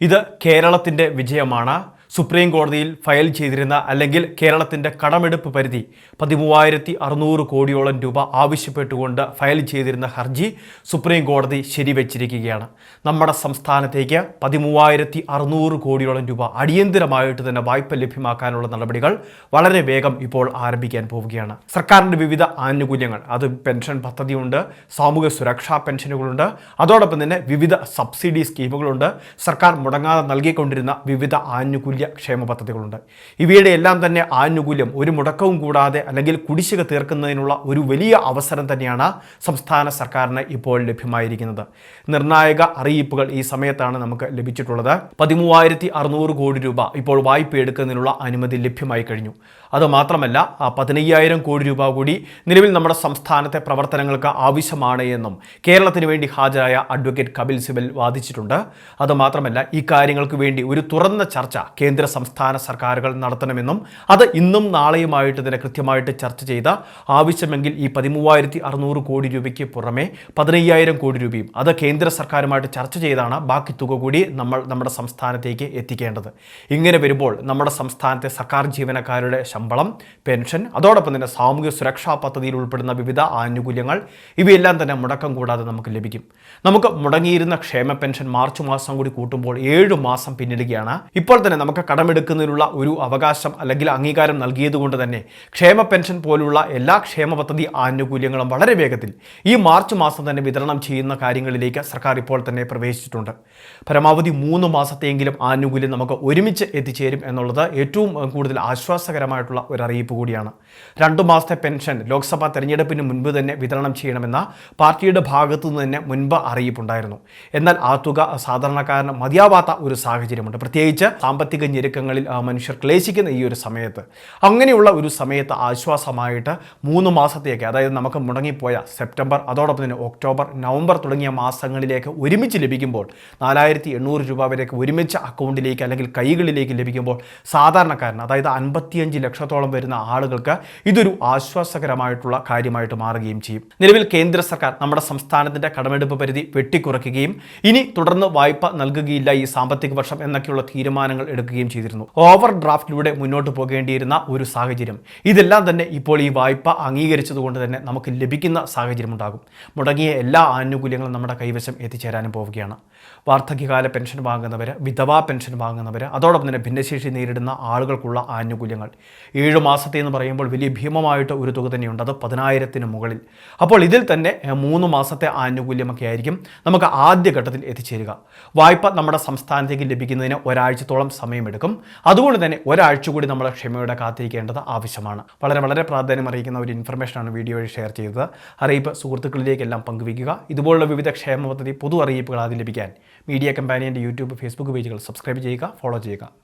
ഇത് കേരളത്തിന്റെ വിജയമാണ്. സുപ്രീം കോടതിയിൽ ഫയൽ ചെയ്തിരുന്ന അല്ലെങ്കിൽ കേരളത്തിന്റെ കടമെടുപ്പ് പരിധി പതിമൂവായിരത്തി അറുന്നൂറ് കോടിയോളം രൂപ ആവശ്യപ്പെട്ടുകൊണ്ട് ഫയൽ ചെയ്തിരുന്ന ഹർജി സുപ്രീം കോടതി ശരിവച്ചിരിക്കുകയാണ്. നമ്മുടെ സംസ്ഥാനത്തേക്ക് പതിമൂവായിരത്തി അറുന്നൂറ് കോടിയോളം രൂപ അടിയന്തരമായിട്ട് തന്നെ വായ്പ ലഭ്യമാക്കാനുള്ള നടപടികൾ വളരെ വേഗം ഇപ്പോൾ ആരംഭിക്കാൻ പോവുകയാണ്. സർക്കാരിന്റെ വിവിധ ആനുകൂല്യങ്ങൾ അത് പെൻഷൻ പദ്ധതിയുണ്ട് സാമൂഹ്യ സുരക്ഷാ പെൻഷനുകളുണ്ട് അതോടൊപ്പം തന്നെ വിവിധ സബ്സിഡി സ്കീമുകളുണ്ട്. സർക്കാർ മുടങ്ങാതെ നൽകിക്കൊണ്ടിരുന്ന വിവിധ ആനുകൂല്യ ക്ഷേമ പദ്ധതികളുണ്ട് ഇവയുടെ എല്ലാം തന്നെ ആനുകൂല്യം ഒരു മുടക്കവും കൂടാതെ അല്ലെങ്കിൽ കുടിശ്ശിക തീർക്കുന്നതിനുള്ള ഒരു വലിയ അവസരം തന്നെയാണ് സംസ്ഥാന സർക്കാരിന് ഇപ്പോൾ ലഭ്യമായിരിക്കുന്നത്. നിർണായക അറിയിപ്പുകൾ ഈ സമയത്താണ് നമുക്ക് ലഭിച്ചിട്ടുള്ളത്. പതിമൂവായിരത്തി അറുന്നൂറ് കോടി രൂപ ഇപ്പോൾ വായ്പ എടുക്കുന്നതിനുള്ള അനുമതി ലഭ്യമായി കഴിഞ്ഞു. അതുമാത്രമല്ല പതിനയ്യായിരം കോടി രൂപ കൂടി നിലവിൽ നമ്മുടെ സംസ്ഥാനത്തെ പ്രവർത്തനങ്ങൾക്ക് ആവശ്യമാണ് എന്നും കേരളത്തിന് വേണ്ടി ഹാജരായ അഡ്വക്കേറ്റ് കപിൽ സിബൽ വാദിച്ചിട്ടുണ്ട്. അതുമാത്രമല്ല ഈ കാര്യങ്ങൾക്ക് വേണ്ടി ഒരു തുറന്ന ചർച്ച കേന്ദ്ര സംസ്ഥാന സർക്കാരുകൾ നടത്തണമെന്നും അത് ഇന്നും നാളെയുമായിട്ട് തന്നെ കൃത്യമായിട്ട് ചർച്ച ചെയ്ത ആവശ്യമെങ്കിൽ ഈ പതിമൂവായിരത്തി അറുന്നൂറ് കോടി രൂപയ്ക്ക് പുറമെ പതിനയ്യായിരം കോടി രൂപയും അത് കേന്ദ്ര സർക്കാരുമായിട്ട് ചർച്ച ചെയ്താണ് ബാക്കി തുക കൂടി നമ്മൾ നമ്മുടെ സംസ്ഥാനത്തേക്ക് എത്തിക്കേണ്ടത്. ഇങ്ങനെ വരുമ്പോൾ നമ്മുടെ സംസ്ഥാനത്തെ സർക്കാർ ജീവനക്കാരുടെ ശമ്പളം പെൻഷൻ അതോടൊപ്പം തന്നെ സാമൂഹ്യ സുരക്ഷാ പദ്ധതിയിൽ ഉൾപ്പെടുന്ന വിവിധ ആനുകൂല്യങ്ങൾ ഇവയെല്ലാം തന്നെ മുടക്കം കൂടാതെ നമുക്ക് ലഭിക്കും. നമുക്ക് മുടങ്ങിയിരുന്ന ക്ഷേമ പെൻഷൻ മാർച്ച് മാസം കൂടി കൂട്ടുമ്പോൾ ഏഴ് മാസം പിന്നിടുകയാണ്. ഇപ്പോൾ തന്നെ നമുക്ക് കടമെടുക്കുന്നതിനുള്ള ഒരു അവകാശം അല്ലെങ്കിൽ അംഗീകാരം നൽകിയതുകൊണ്ട് തന്നെ ക്ഷേമ പെൻഷൻ പോലുള്ള എല്ലാ ക്ഷേമ പദ്ധതി ആനുകൂല്യങ്ങളും വളരെ വേഗത്തിൽ ഈ മാർച്ച് മാസം തന്നെ വിതരണം ചെയ്യുന്ന കാര്യങ്ങളിലേക്ക് സർക്കാർ ഇപ്പോൾ തന്നെ പ്രവേശിച്ചിട്ടുണ്ട്. പരമാവധി മൂന്ന് മാസത്തെയെങ്കിലും ആനുകൂല്യം നമുക്ക് ഒരുമിച്ച് എത്തിച്ചേരും എന്നുള്ളത് ഏറ്റവും കൂടുതൽ ആശ്വാസകരമായിട്ടുള്ള ഒരു അറിയിപ്പ് കൂടിയാണ്. രണ്ടു മാസത്തെ പെൻഷൻ ലോക്സഭാ തെരഞ്ഞെടുപ്പിന് മുൻപ് തന്നെ വിതരണം ചെയ്യണമെന്ന പാർട്ടിയുടെ ഭാഗത്തു നിന്ന് തന്നെ മുൻപ് അറിയിപ്പുണ്ടായിരുന്നു. എന്നാൽ ആ തുക സാധാരണക്കാരന് മതിയാവാത്ത ഒരു സാഹചര്യമുണ്ട്. പ്രത്യേകിച്ച് സാമ്പത്തിക ഞെരുക്കങ്ങളിൽ ആ, മനുഷ്യർ ക്ലേശിക്കുന്ന ഈ ഒരു സമയത്ത്. അങ്ങനെയുള്ള ഒരു സമയത്ത് ആശ്വാസമായിട്ട് മൂന്ന് മാസത്തേക്ക് അതായത് നമുക്ക് മുടങ്ങിപ്പോയ സെപ്റ്റംബർ അതോടൊപ്പം തന്നെ ഒക്ടോബർ നവംബർ തുടങ്ങിയ മാസങ്ങളിലേക്ക് ഒരുമിച്ച് ലഭിക്കുമ്പോൾ നാലായിരത്തി എണ്ണൂറ് രൂപ വരെയൊക്കെ ഒരുമിച്ച് അക്കൗണ്ടിലേക്ക് അല്ലെങ്കിൽ കൈകളിലേക്ക് ലഭിക്കുമ്പോൾ സാധാരണക്കാരൻ അതായത് അൻപത്തിയഞ്ച് ലക്ഷത്തോളം വരുന്ന ആളുകൾക്ക് ഇതൊരു ആശ്വാസകരമായിട്ടുള്ള കാര്യമായിട്ട് മാറുകയും ചെയ്യും. നിലവിൽ കേന്ദ്ര സർക്കാർ നമ്മുടെ സംസ്ഥാനത്തിന്റെ കടമെടുപ്പ് പരിധി വെട്ടിക്കുറയ്ക്കുകയും ഇനി തുടർന്ന് വായ്പ നൽകുകയില്ല ഈ സാമ്പത്തിക വർഷം എന്നൊക്കെയുള്ള തീരുമാനങ്ങൾ എടുക്കുകയും ചെയ്തിരുന്നു. ഓവർ ഡ്രാഫ്റ്റിലൂടെ മുന്നോട്ട് പോകേണ്ടിയിരുന്ന ഒരു സാഹചര്യം. ഇതെല്ലാം തന്നെ ഇപ്പോൾ ഈ വായ്പ അംഗീകരിച്ചതുകൊണ്ട് തന്നെ നമുക്ക് ലഭിക്കുന്ന സാഹചര്യം ഉണ്ടാകും മുടങ്ങിയ എല്ലാ ആനുകൂല്യങ്ങളും നമ്മുടെ കൈവശം എത്തിച്ചേരാനും പോവുകയാണ്. വാർദ്ധക്യകാല പെൻഷൻ വാങ്ങുന്നവർ വിധവാ പെൻഷൻ വാങ്ങുന്നവർ അതോടൊപ്പം തന്നെ ഭിന്നശേഷി നേരിടുന്ന ആളുകൾക്കുള്ള ആനുകൂല്യങ്ങൾ. ഏഴ് മാസത്തെ എന്ന് പറയുമ്പോൾ വലിയ ഭീമമായിട്ട് ഒരു തുക തന്നെയുണ്ട്. അത് പതിനായിരത്തിന് മുകളിൽ. അപ്പോൾ ഇതിൽ തന്നെ മൂന്ന് മാസത്തെ ആനുകൂല്യമൊക്കെ ആയിരിക്കും നമുക്ക് ആദ്യഘട്ടത്തിൽ എത്തിച്ചേരുക. വായ്പ നമ്മുടെ സംസ്ഥാനത്തേക്ക് ലഭിക്കുന്നതിന് ഒരാഴ്ചത്തോളം സമയമെടുക്കും അതുകൊണ്ട് തന്നെ ഒരാഴ്ച കൂടി നമ്മൾ ക്ഷമയോടെ കാത്തിരിക്കേണ്ടത് ആവശ്യമാണ്. വളരെ വളരെ പ്രാധാന്യം അറിയിക്കുന്ന ഒരു ഇൻഫർമേഷനാണ് വീഡിയോ വഴി ഷെയർ ചെയ്തത്. അറിയിപ്പ് സുഹൃത്തുക്കളിലേക്കെല്ലാം പങ്കുവയ്ക്കുക. ഇതുപോലുള്ള വിവിധ ക്ഷേമ പദ്ധതി പൊതു അറിയിപ്പുകൾ ആദ്യം ലഭിക്കാൻ മീഡിയ കമ്പാനിയന്റെ യൂട്യൂബ് ഫേസ്ബുക്ക് പേജുകൾ സബ്സ്ക്രൈബ് ചെയ്യുക ഫോളോ ചെയ്യുക.